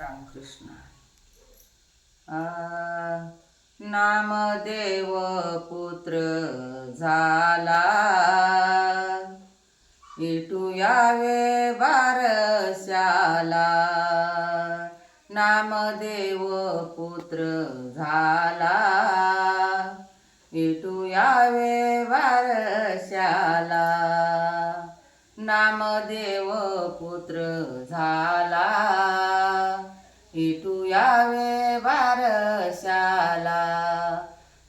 रामकृष्ण। नामदेव पुत्र झाला। इटू यावे बारशाला नामदेव पुत्र झाला। इटू यावे बारशाला नामदेव पुत्र जावे बारशाला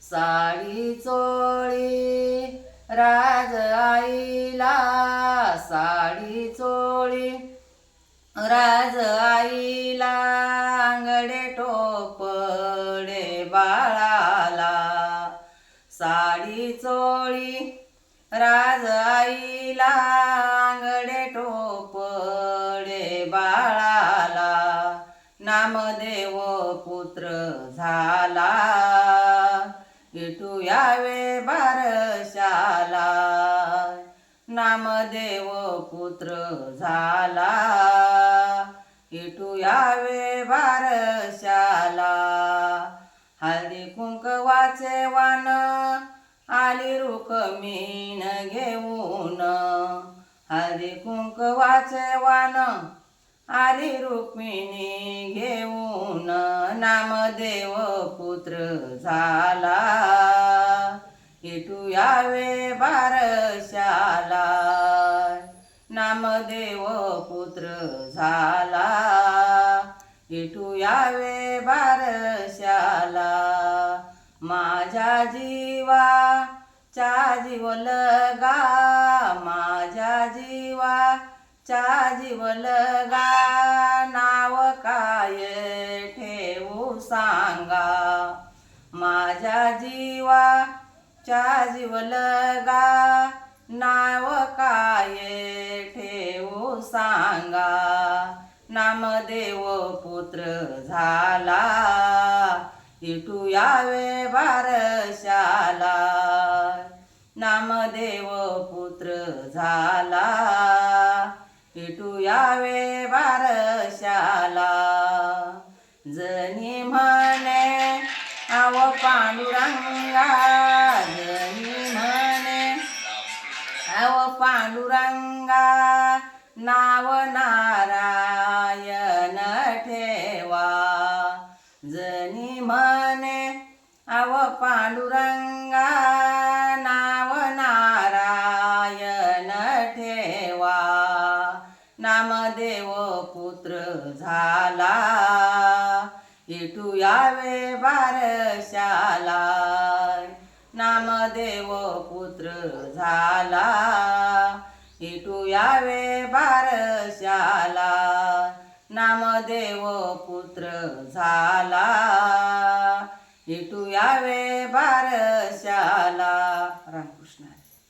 साडी चोळी राज आईला. साडी चोळी राज आईला. अंगडे टोपडे बाळाला. साडी चोळी राज आईला. अंगडे टोपडे बाळा देव पुत्र झाला. इटू यावे बारशाला नामदेव पुत्र झाला. इटू यावे बारशाला हळदी कुंकवाचे वान आली रुक्मीन घेऊन. हळदी कुंकवाचे वान आली रुक्मिणी घेऊन. नामदेव पुत्र झाला. इटू यावे बारशाला. नामदेव पुत्र झाला. इटू यावे बारशाला. माझ्या जीवा चा जीव लगा. चा जीवल गा नाव काय ठेवू सांगा? माझ्या जीवा चा जीवल गा नाव काय ठेवू सांगा? नामदेव पुत्र झाला इटू यावे भारत इटू यावे बारशाला जनी म्हणे आव पांडुरंगा. जनी म्हणे आव पांडुरंगा नाव नारायण ठेवा. जनी म्हणे आव पांडुरंगा नामदेव पुत्र झाला. इटू यावे बारशाला. नामदेव पुत्र झाला. इटू यावे बारशाला. नामदेव पुत्र झाला. इटू यावे बारशाला.